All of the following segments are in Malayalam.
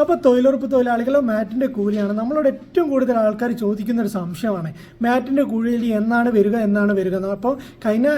അപ്പോൾ തൊഴിലുറപ്പ് തൊഴിലാളികളോ മാറ്റിന്റെ കൂലിയാണ്. നമ്മളോട് ഏറ്റവും കൂടുതൽ ആൾക്കാർ ചോദിക്കുന്ന ഒരു സംശയമാണ്. മാറ്റിന്റെ കൂലി എന്നാണ് വരിക എന്നാണ് വരിക അപ്പോൾ കഴിഞ്ഞ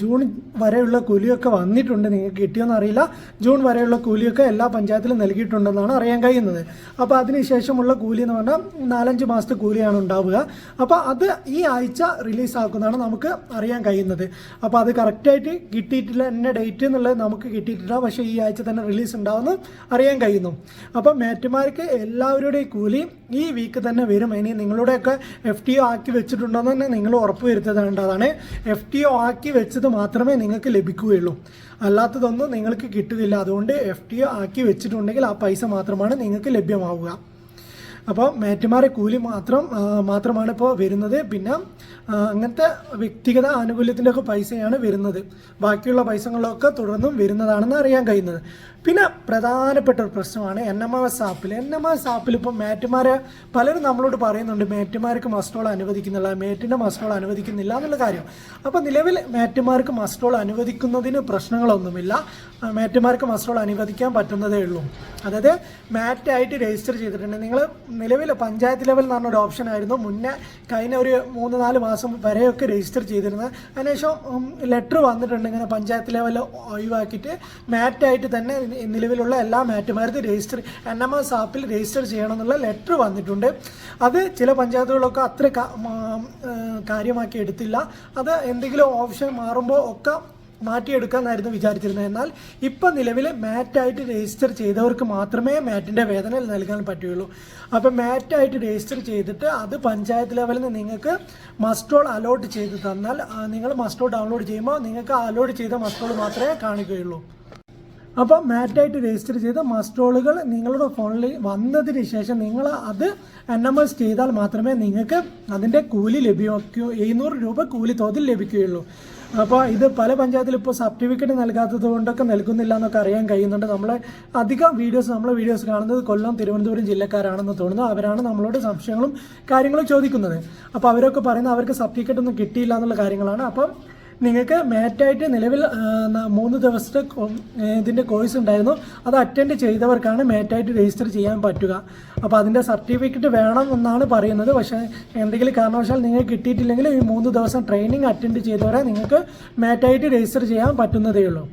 ജൂൺ വരെയുള്ള കൂലിയൊക്കെ വന്നിട്ടുണ്ട്. നിങ്ങൾക്ക് കിട്ടിയോന്ന് അറിയില്ല. ജൂൺ വരെയുള്ള കൂലിയൊക്കെ എല്ലാ പഞ്ചായത്തിലും നൽകിയിട്ടുണ്ടെന്നാണ് അറിയാൻ കഴിയുന്നത്. അപ്പോൾ അതിനുശേഷമുള്ള കൂലി എന്ന് പറഞ്ഞാൽ നാലഞ്ച് മാസത്തെ കൂലിയാണ് ഉണ്ടാവുക. അപ്പോൾ അത് ഈ ആഴ്ച റിലീസ് ആക്കുന്നതാണ് നമുക്ക് അറിയാൻ കഴിയുന്നത്. അപ്പോൾ അത് കറക്റ്റായിട്ട് കിട്ടിയിട്ടില്ല. എന്നെ ഡേറ്റ് എന്നുള്ളത് നമുക്ക് കിട്ടിയിട്ടില്ല. പക്ഷേ ഈ ആഴ്ച തന്നെ റിലീസ് ഉണ്ടാവുമെന്ന് അറിയാൻ കഴിയുന്നു. അപ്പോൾ മേറ്റുമാർക്ക് എല്ലാവരുടെയും കൂലി ഈ വീക്ക് തന്നെ വരും. ഇനി നിങ്ങളുടെയൊക്കെ എഫ് ടി ഒ ആക്കി വെച്ചിട്ടുണ്ടോ തന്നെ നിങ്ങൾ ഉറപ്പ് വരുത്തേണ്ടതാണ്. എഫ് ടി ഒ ആക്കി വെച്ചത് മാത്രമേ നിങ്ങൾക്ക് ലഭിക്കുകയുള്ളൂ. അല്ലാത്തതൊന്നും നിങ്ങൾക്ക് കിട്ടുകയില്ല. അതുകൊണ്ട് എഫ് ടി ഒ ആക്കി വെച്ചിട്ടുണ്ടെങ്കിൽ ആ പൈസ മാത്രമാണ് നിങ്ങൾക്ക് ലഭ്യമാവുക. അപ്പോൾ മേറ്റുമാരെ കൂലി മാത്രം മാത്രമാണ് ഇപ്പോൾ വരുന്നത്. പിന്നെ അങ്ങനത്തെ വ്യക്തിഗത ആനുകൂല്യത്തിന്റെയൊക്കെ പൈസയാണ് വരുന്നത്. ബാക്കിയുള്ള പൈസകളൊക്കെ തുടർന്നും വരുന്നതാണെന്ന് അറിയാൻ കഴിയുന്നത്. പിന്നെ പ്രധാനപ്പെട്ട ഒരു പ്രശ്നമാണ് എൻ എം എസ് ആപ്പിൽ. എൻ എം എസ് ആപ്പിൽ ഇപ്പോൾ മേറ്റുമാരെ പലരും നമ്മളോട് പറയുന്നുണ്ട് മേറ്റുമാർക്ക് മസ്റ്റോൾ അനുവദിക്കുന്നില്ല മേറ്റിന്റെ മസ്റ്റോൾ അനുവദിക്കുന്നില്ല എന്നുള്ള കാര്യം. അപ്പോൾ നിലവിൽ മേറ്റുമാർക്ക് മസ്റ്റോൾ അനുവദിക്കുന്നതിന് പ്രശ്നങ്ങളൊന്നുമില്ല. മേറ്റുമാർക്ക് മസ്റ്റോൾ അനുവദിക്കാൻ പറ്റുന്നതേ ഉള്ളൂ. അതായത് മാറ്റായിട്ട് രജിസ്റ്റർ ചെയ്തിട്ടുണ്ട്. നിങ്ങൾ നിലവിൽ പഞ്ചായത്ത് ലെവൽ എന്ന് പറഞ്ഞൊരു ഓപ്ഷൻ ആയിരുന്നു. മുന്നേ കഴിഞ്ഞ ഒരു മൂന്ന് നാല് മാസം വരെയൊക്കെ രജിസ്റ്റർ ചെയ്തിരുന്നത്. അതിനുശേഷം ലെറ്റർ വന്നിട്ടുണ്ട് ഇങ്ങനെ പഞ്ചായത്ത് ലെവൽ ഒഴിവാക്കിയിട്ട് മാറ്റായിട്ട് തന്നെ നിലവിലുള്ള എല്ലാ മാറ്റുമാരുടെ രജിസ്റ്റർ എൻ എം എസ് ആപ്പിൽ രജിസ്റ്റർ ചെയ്യണം എന്നുള്ള ലെറ്റർ വന്നിട്ടുണ്ട്. അത് ചില പഞ്ചായത്തുകളൊക്കെ അത്ര കാര്യമാക്കി എടുത്തില്ല. അത് എന്തെങ്കിലും ഓപ്ഷൻ മാറുമ്പോൾ ഒക്കെ മാറ്റിയെടുക്കാമെന്നായിരുന്നു വിചാരിച്ചിരുന്നത്. എന്നാൽ ഇപ്പം നിലവിൽ മാറ്റായിട്ട് രജിസ്റ്റർ ചെയ്തവർക്ക് മാത്രമേ മാറ്റിന്റെ വേതന നൽകാൻ പറ്റുകയുള്ളൂ. അപ്പം മാറ്റായിട്ട് രജിസ്റ്റർ ചെയ്തിട്ട് അത് പഞ്ചായത്ത് ലെവലിൽ നിന്ന് നിങ്ങൾക്ക് മസ്റ്റോൾ അലോട്ട് ചെയ്ത് തന്നാൽ നിങ്ങൾ മസ്റ്റോൾ ഡൗൺലോഡ് ചെയ്യുമ്പോൾ നിങ്ങൾക്ക് അലോട്ട് ചെയ്ത മസ്റ്റോൾ മാത്രമേ കാണിക്കുകയുള്ളൂ. അപ്പോൾ മാറ്റായിട്ട് രജിസ്റ്റർ ചെയ്ത മസ്റ്റോളുകൾ നിങ്ങളുടെ ഫോണിൽ വന്നതിന് ശേഷം നിങ്ങൾ അത് എൻ എം എസ് ചെയ്താൽ മാത്രമേ നിങ്ങൾക്ക് അതിന്റെ കൂലി ലഭ്യമാക്കൂ. എഴുന്നൂറ് രൂപ കൂലി തോതിൽ ലഭിക്കുകയുള്ളൂ. അപ്പോൾ ഇത് പല പഞ്ചായത്തിലും ഇപ്പോൾ സർട്ടിഫിക്കറ്റ് നൽകാത്തത് കൊണ്ടൊക്കെ നൽകുന്നില്ല എന്നൊക്കെ അറിയാൻ കഴിയുന്നുണ്ട്. നമ്മളെ അധികം വീഡിയോസ് നമ്മളെ വീഡിയോസ് കാണുന്നത് കൊല്ലം തിരുവനന്തപുരം ജില്ലക്കാരാണെന്ന് തോന്നുന്നു. അവരാണ് നമ്മളോട് സംശയങ്ങളും കാര്യങ്ങളും ചോദിക്കുന്നത്. അപ്പോൾ അവരൊക്കെ പറയുന്നത് അവർക്ക് സർട്ടിഫിക്കറ്റ് ഒന്നും കിട്ടിയില്ല എന്നുള്ള കാര്യങ്ങളാണ്. അപ്പം നിങ്ങൾക്ക് മാറ്റായിട്ട് നിലവിൽ മൂന്ന് ദിവസത്തെ ഇതിന്റെ കോഴ്സ് ഉണ്ടായിരുന്നു. അത് അറ്റൻഡ് ചെയ്തവർക്കാണ് മാറ്റായിട്ട് രജിസ്റ്റർ ചെയ്യാൻ പറ്റുക. അപ്പോൾ അതിന്റെ സർട്ടിഫിക്കറ്റ് വേണം എന്നാണ് പറയുന്നത്. പക്ഷേ എന്തെങ്കിലും കാരണവശാൽ നിങ്ങൾക്ക് കിട്ടിയിട്ടില്ലെങ്കിൽ ഈ മൂന്ന് ദിവസം ട്രെയിനിങ് അറ്റൻഡ് ചെയ്തവരെ നിങ്ങൾക്ക് മാറ്റായിട്ട് രജിസ്റ്റർ ചെയ്യാൻ പറ്റുന്നതേ ഉള്ളൂ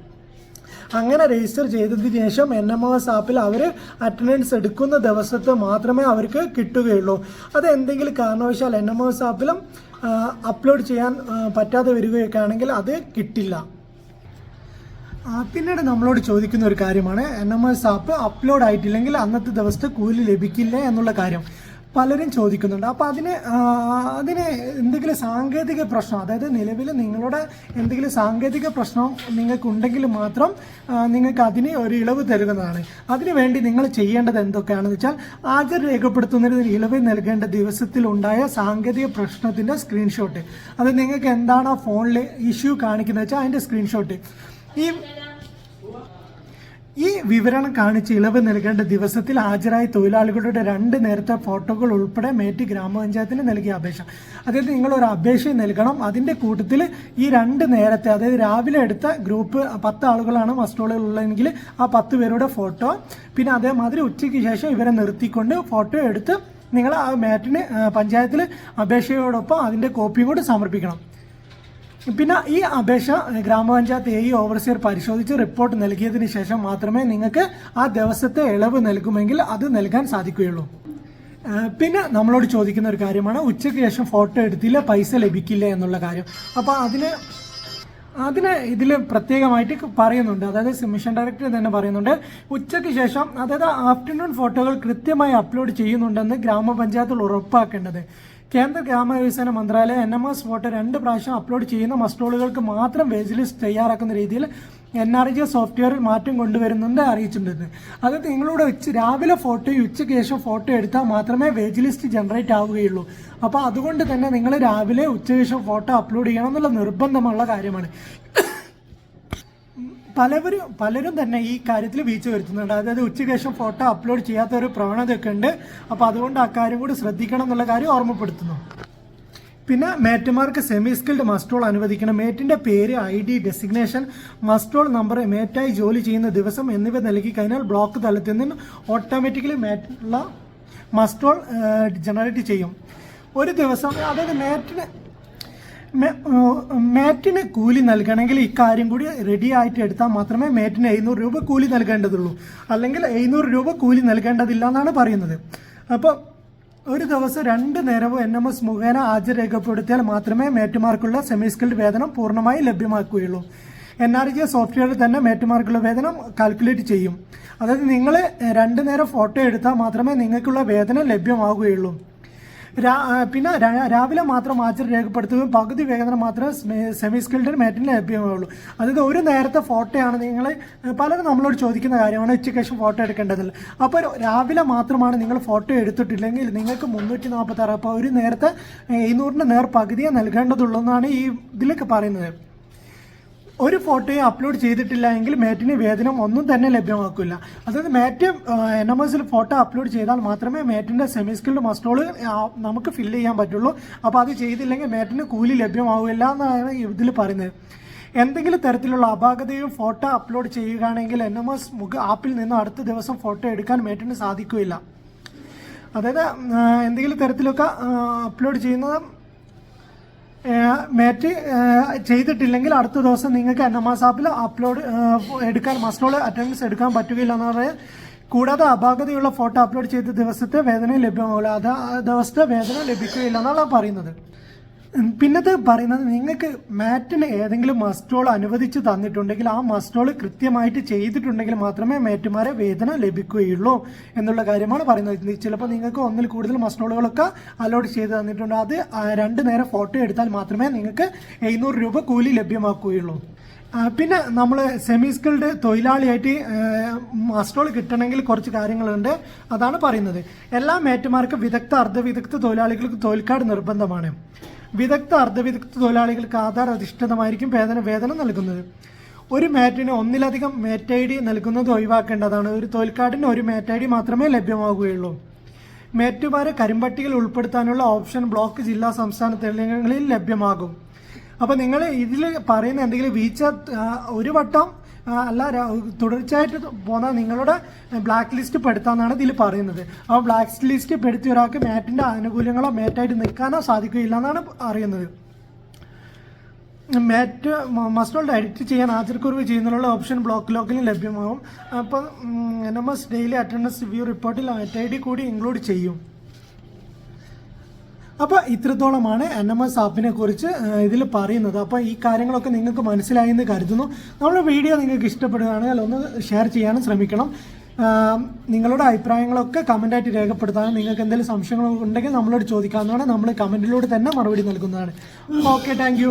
അങ്ങനെ രജിസ്റ്റർ ചെയ്തതിന് ശേഷം എൻ എം എസ് ആപ്പിൽ അവർ അറ്റൻഡൻസ് എടുക്കുന്ന ദിവസത്തെ മാത്രമേ അവർക്ക് കിട്ടുകയുള്ളൂ. അത് എന്തെങ്കിലും കാരണവശാൽ എൻ എം എസ് ആപ്പിലും അപ്ലോഡ് ചെയ്യാൻ പറ്റാതെ വരികയൊക്കെ ആണെങ്കിൽ അത് കിട്ടില്ല. പിന്നീട് നമ്മളോട് ചോദിക്കുന്ന ഒരു കാര്യമാണ് N M S app upload ആയിട്ടില്ലെങ്കിൽ അന്നത്തെ ദിവസത്തെ കൂലി ലഭിക്കില്ല എന്നുള്ള കാര്യം. പലരും ചോദിക്കുന്നുണ്ട്. അപ്പോൾ അതിന് അതിന് എന്തെങ്കിലും സാങ്കേതിക പ്രശ്നം അതായത് നിലവിൽ നിങ്ങളുടെ എന്തെങ്കിലും സാങ്കേതിക പ്രശ്നം നിങ്ങൾക്കുണ്ടെങ്കിൽ മാത്രം നിങ്ങൾക്ക് അതിന് ഒരു ഇളവ് തരുന്നതാണ്. അതിനുവേണ്ടി നിങ്ങൾ ചെയ്യേണ്ടത് എന്തൊക്കെയാണെന്ന് വെച്ചാൽ ആദ്യം രേഖപ്പെടുത്തുന്നതിന് ഇളവ് നൽകേണ്ട ദിവസത്തിൽ ഉണ്ടായ സാങ്കേതിക പ്രശ്നത്തിന്റെ സ്ക്രീൻഷോട്ട് അത് നിങ്ങൾക്ക് എന്താണ് ആ ഫോണിൽ ഇഷ്യൂ കാണിക്കുന്നത് വെച്ചാൽ അതിന്റെ സ്ക്രീൻഷോട്ട് ഈ ഈ വിവരണം കാണിച്ച് ഇളവ് നൽകേണ്ട ദിവസത്തിൽ ഹാജരായ തൊഴിലാളികളുടെ രണ്ട് നേരത്തെ ഫോട്ടോകൾ ഉൾപ്പെടെ മേറ്റി ഗ്രാമപഞ്ചായത്തിന് നൽകിയ അപേക്ഷ. അതായത് നിങ്ങൾ ഒരു അപേക്ഷ നൽകണം. അതിന്റെ കൂട്ടത്തിൽ ഈ രണ്ട് നേരത്തെ അതായത് രാവിലെ എടുത്ത ഗ്രൂപ്പ് പത്ത് ആളുകളാണ് മസ്റ്റോളുകൾ ഉള്ളതെങ്കിൽ ആ പത്ത് പേരുടെ ഫോട്ടോ പിന്നെ അതേമാതിരി ഉച്ചയ്ക്ക് ശേഷം ഇവരെ നിർത്തിക്കൊണ്ട് ഫോട്ടോ എടുത്ത് നിങ്ങൾ ആ മാറ്റിന് പഞ്ചായത്തിൽ അപേക്ഷയോടൊപ്പം അതിന്റെ കോപ്പിയും കൂടി സമർപ്പിക്കണം. പിന്നെ ഈ അപേക്ഷ ഗ്രാമപഞ്ചായത്ത് എ ഓവർസിയർ പരിശോധിച്ച് റിപ്പോർട്ട് നൽകിയതിന് ശേഷം മാത്രമേ നിങ്ങൾക്ക് ആ ദിവസത്തെ ഇളവ് നൽകുമെങ്കിൽ അത് നൽകാൻ സാധിക്കുകയുള്ളൂ. പിന്നെ നമ്മളോട് ചോദിക്കുന്ന ഒരു കാര്യമാണ് ഉച്ചയ്ക്ക് ശേഷം ഫോട്ടോ എടുത്തില്ല പൈസ ലഭിക്കില്ല എന്നുള്ള കാര്യം. അപ്പോൾ അതിന് അതിന് ഇതിൽ പ്രത്യേകമായിട്ട് പറയുന്നുണ്ട്. അതായത് മിഷൻ ഡയറക്ടർ തന്നെ പറയുന്നുണ്ട്. ഉച്ചയ്ക്ക് ശേഷം അതായത് ആഫ്റ്റർനൂൺ ഫോട്ടോകൾ കൃത്യമായി അപ്ലോഡ് ചെയ്യുന്നുണ്ടെന്ന് ഗ്രാമപഞ്ചായത്തുകൾ ഉറപ്പാക്കേണ്ടത്. കേന്ദ്ര ഗ്രാമവികസന മന്ത്രാലയം എൻ എം എസ് ഫോട്ടോ രണ്ട് പ്രാവശ്യം അപ്ലോഡ് ചെയ്യുന്ന മസ്റ്റോളുകൾക്ക് മാത്രം വേജ് ലിസ്റ്റ് തയ്യാറാക്കുന്ന രീതിയിൽ എൻ ആർ ജി സോഫ്റ്റ്വെയറിൽ മാറ്റം കൊണ്ടുവരുന്നുണ്ട് അറിയിച്ചിട്ടുണ്ട്. അത് നിങ്ങളോട് ഉച്ച രാവിലെ ഫോട്ടോയും ഉച്ചയ്ക്ക് ശേഷം ഫോട്ടോ എടുത്താൽ മാത്രമേ വേജ് ലിസ്റ്റ് ജനറേറ്റ് ആവുകയുള്ളൂ. അപ്പോൾ അതുകൊണ്ട് തന്നെ നിങ്ങൾ രാവിലെ ഉച്ചയ്ക്ക് ശേഷം ഫോട്ടോ അപ്ലോഡ് ചെയ്യണം എന്നുള്ള നിർബന്ധമുള്ള കാര്യമാണ്. പലവരും പലരും തന്നെ ഈ കാര്യത്തിൽ വീഴ്ച വരുത്തുന്നുണ്ട്. അതായത് ഉച്ചയ്ക്ക് ശേഷം ഫോട്ടോ അപ്ലോഡ് ചെയ്യാത്ത ഒരു പ്രവണതയൊക്കെ ഉണ്ട്. അപ്പോൾ അതുകൊണ്ട് ആ കാര്യം കൂടി ശ്രദ്ധിക്കണം എന്നുള്ള കാര്യം ഓർമ്മപ്പെടുത്തുന്നു. പിന്നെ മേറ്റുമാർക്ക് സെമി സ്കിൽഡ് മസ്റ്റോൾ അനുവദിക്കണം. മേറ്റിന്റെ പേര് I D designation muster roll number മേറ്റായി ജോലി ചെയ്യുന്ന ദിവസം എന്നിവ നൽകി കഴിഞ്ഞാൽ ബ്ലോക്ക് തലത്തിൽ നിന്ന് ഓട്ടോമാറ്റിക്കലി മേറ്റുള്ള മസ്റ്റോൾ ജനറേറ്റ് ചെയ്യും. ഒരു ദിവസം അതായത് മേറ്റിന് മേറ്റിന് കൂലി നൽകണമെങ്കിൽ ഇക്കാര്യം കൂടി റെഡി ആയിട്ട് എടുത്താൽ മാത്രമേ മേറ്റിന് എഴുന്നൂറ് രൂപ കൂലി നൽകേണ്ടതുള്ളൂ. അല്ലെങ്കിൽ എഴുന്നൂറ് രൂപ കൂലി നൽകേണ്ടതില്ല എന്നാണ് പറയുന്നത്. അപ്പോൾ ഒരു ദിവസം രണ്ട് നേരവും എൻ എം എസ് മുഖേന ഹാജർ രേഖപ്പെടുത്തിയാൽ മാത്രമേ മേറ്റുമാർക്കുള്ള സെമി സ്കിൽഡ് വേതനം പൂർണമായി ലഭ്യമാക്കുകയുള്ളൂ. എൻ ആർ ജി സോഫ്റ്റ്വെയറിൽ തന്നെ മേറ്റുമാർക്കുള്ള വേതനം കാൽക്കുലേറ്റ് ചെയ്യും. അതായത് നിങ്ങൾ രണ്ട് നേരം ഫോട്ടോ എടുത്താൽ മാത്രമേ നിങ്ങൾക്കുള്ള വേതനം ആ, പിന്നെ രാവിലെ മാത്രം ഹാജർ രേഖപ്പെടുത്തുകയും പകുതി വേതനം മാത്രമേ സെമി സ്കിൽഡ് മാറ്റിന് ലഭ്യമാവുള്ളൂ അതായത് ഒരു നേരത്തെ ഫോട്ടോയാണ് നിങ്ങൾ പലരും നമ്മളോട് ചോദിക്കുന്ന കാര്യമാണ് ഉച്ചയ്ക്ക് ശേഷം ഫോട്ടോ എടുക്കേണ്ടതില്ല. അപ്പോൾ രാവിലെ മാത്രമാണ് നിങ്ങൾ ഫോട്ടോ എടുത്തിട്ടില്ലെങ്കിൽ നിങ്ങൾക്ക് മുന്നൂറ്റി നാൽപ്പത്തി ആറ് അപ്പോൾ ഒരു നേരത്തെ എഴുന്നൂറിന്റെ നേർ പകുതിയെ നൽകേണ്ടതുള്ളൂ എന്നാണ് ഈ ഇതിലൊക്കെ പറയുന്നത്. ഒരു ഫോട്ടോയും അപ്ലോഡ് ചെയ്തിട്ടില്ല എങ്കിൽ മാറ്റിന് വേതനം ഒന്നും തന്നെ ലഭ്യമാക്കില്ല. അതായത് മാറ്റ് എൻ എം എസിൽ ഫോട്ടോ അപ്ലോഡ് ചെയ്താൽ മാത്രമേ മാറ്റിന്റെ സെമി സ്കിൽഡ് മസ്റ്റോൾ നമുക്ക് ഫില്ല് ചെയ്യാൻ പറ്റുള്ളൂ. അപ്പോൾ അത് ചെയ്തില്ലെങ്കിൽ മാറ്റിന് കൂലി ലഭ്യമാവില്ല എന്നാണ് ഇതിൽ പറയുന്നത്. എന്തെങ്കിലും തരത്തിലുള്ള അപാകതയോ ഫോട്ടോ അപ്ലോഡ് ചെയ്യുകയാണെങ്കിൽ എൻ എം എസ് മുഖ ആപ്പിൽ നിന്ന് അടുത്ത ദിവസം ഫോട്ടോ എടുക്കാൻ മാറ്റിന് സാധിക്കില്ല അതായത് എന്തെങ്കിലും തരത്തിലൊക്കെ അപ്ലോഡ് ചെയ്യുന്നത് മാറ്റ് ചെയ്തിട്ടില്ലെങ്കിൽ അടുത്ത ദിവസം നിങ്ങൾക്ക് എൻ എം എസ് ആപ്പിൽ അപ്ലോഡ് എടുക്കാൻ മസ്റ്റോൾ അറ്റൻഡൻസ് എടുക്കാൻ പറ്റുകയില്ല എന്ന് പറയാൻ കൂടാതെ അപാകതയുള്ള ഫോട്ടോ അപ്ലോഡ് ചെയ്ത ദിവസത്തെ വേദന ലഭ്യമാവില്ല അത് ദിവസത്തെ വേദന ലഭിക്കുകയില്ല എന്നാണ് പറയുന്നത്. ഉം, പിന്നത്തെ പറയുന്നത് നിങ്ങൾക്ക് മാറ്റിന് ഏതെങ്കിലും മസ്റ്റോൾ അനുവദിച്ച് തന്നിട്ടുണ്ടെങ്കിൽ ആ മസ്റ്റോൾ കൃത്യമായിട്ട് ചെയ്തിട്ടുണ്ടെങ്കിൽ മാത്രമേ മാറ്റുമാരെ വേദന ലഭിക്കുകയുള്ളൂ എന്നുള്ള കാര്യമാണ് പറയുന്നത്. ചിലപ്പോൾ നിങ്ങൾക്ക് ഒന്നിൽ കൂടുതൽ മസ്റ്റോളുകളൊക്കെ അലോട്ട് ചെയ്ത് തന്നിട്ടുണ്ട്. അത് രണ്ട് നേരം ഫോട്ടോ എടുത്താൽ മാത്രമേ നിങ്ങൾക്ക് എഴുന്നൂറ് രൂപ കൂലി ലഭ്യമാക്കുകയുള്ളൂ. പിന്നെ നമ്മൾ സെമി സ്കിൽഡ് തൊഴിലാളിയായിട്ട് മസ്റ്റോൾ കിട്ടണമെങ്കിൽ കുറച്ച് കാര്യങ്ങളുണ്ട്. അതാണ് പറയുന്നത്. എല്ലാ മേറ്റുമാർക്കും വിദഗ്ധ അർദ്ധവിദഗ്ധ തൊഴിലാളികൾക്ക് തൊഴിൽക്കാട് നിർബന്ധമാണ്. വിദഗ്ധ അർദ്ധവിദഗ്ധ തൊഴിലാളികൾക്ക് ആധാർ അധിഷ്ഠിതമായിരിക്കും വേതന വേതനം നൽകുന്നത്. ഒരു മാറ്റിന് ഒന്നിലധികം മാറ്റ് ഐ ഡി നൽകുന്നത് ഒഴിവാക്കേണ്ടതാണ്. ഒരു തൊഴിൽ ഒരു മാറ്റ് ഐ ഡി മാത്രമേ ലഭ്യമാകുകയുള്ളൂ. മാറ്റുമാരെ കരിമ്പട്ടികയിൽ ഉൾപ്പെടുത്താനുള്ള ഓപ്ഷൻ ബ്ലോക്ക് ജില്ലാ സംസ്ഥാന തെരഞ്ഞെടുപ്പുകളിൽ ലഭ്യമാകും. അപ്പോൾ നിങ്ങൾ ഇതിൽ പറയുന്ന എന്തെങ്കിലും വീഴ്ച ഒരു വട്ടം അല്ല തുടർച്ചയായിട്ട് പോന്നാൽ നിങ്ങളുടെ ബ്ലാക്ക് ലിസ്റ്റ് പെടുത്താന്നാണ് ഇതിൽ പറയുന്നത്. അപ്പോൾ ബ്ലാക്ക് ലിസ്റ്റ് പെടുത്തിയ ഒരാൾക്ക് മാറ്റിന്റെ ആനുകൂല്യങ്ങളോ മാറ്റായിട്ട് നിൽക്കാനോ സാധിക്കുകയില്ല എന്നാണ് അറിയുന്നത് മാറ്റ് മസ്റ്റോൾഡ് എഡിറ്റ് ചെയ്യാൻ ആചർക്കുറിവ് ചെയ്യുന്നതിനുള്ള ഓപ്ഷൻ ബ്ലോക്ക് ലോക്കിലും ലഭ്യമാകും അപ്പം N M S daily attendance review റിപ്പോർട്ടിൽ മാറ്റ് ഐ ഡി കൂടി ഇൻക്ലൂഡ് ചെയ്യും. അപ്പോൾ ഇത്രത്തോളമാണ് എൻ എം എസ് ആപ്പിനെ കുറിച്ച് ഇതിൽ പറയുന്നത്. അപ്പോൾ ഈ കാര്യങ്ങളൊക്കെ നിങ്ങൾക്ക് മനസ്സിലായി എന്ന് കരുതുന്നു. നമ്മുടെ വീഡിയോ നിങ്ങൾക്ക് ഇഷ്ടപ്പെടുകയാണെങ്കിൽ ഒന്ന് ഷെയർ ചെയ്യാനും ശ്രമിക്കണം. നിങ്ങളുടെ അഭിപ്രായങ്ങളൊക്കെ കമന്റായിട്ട് രേഖപ്പെടുത്താനും നിങ്ങൾക്ക് എന്തെങ്കിലും സംശയങ്ങൾ ഉണ്ടെങ്കിൽ നമ്മളോട് ചോദിക്കാവുന്നതാണ്. നമ്മൾ കമന്റിലൂടെ തന്നെ മറുപടി നൽകുന്നതാണ്. Okay thank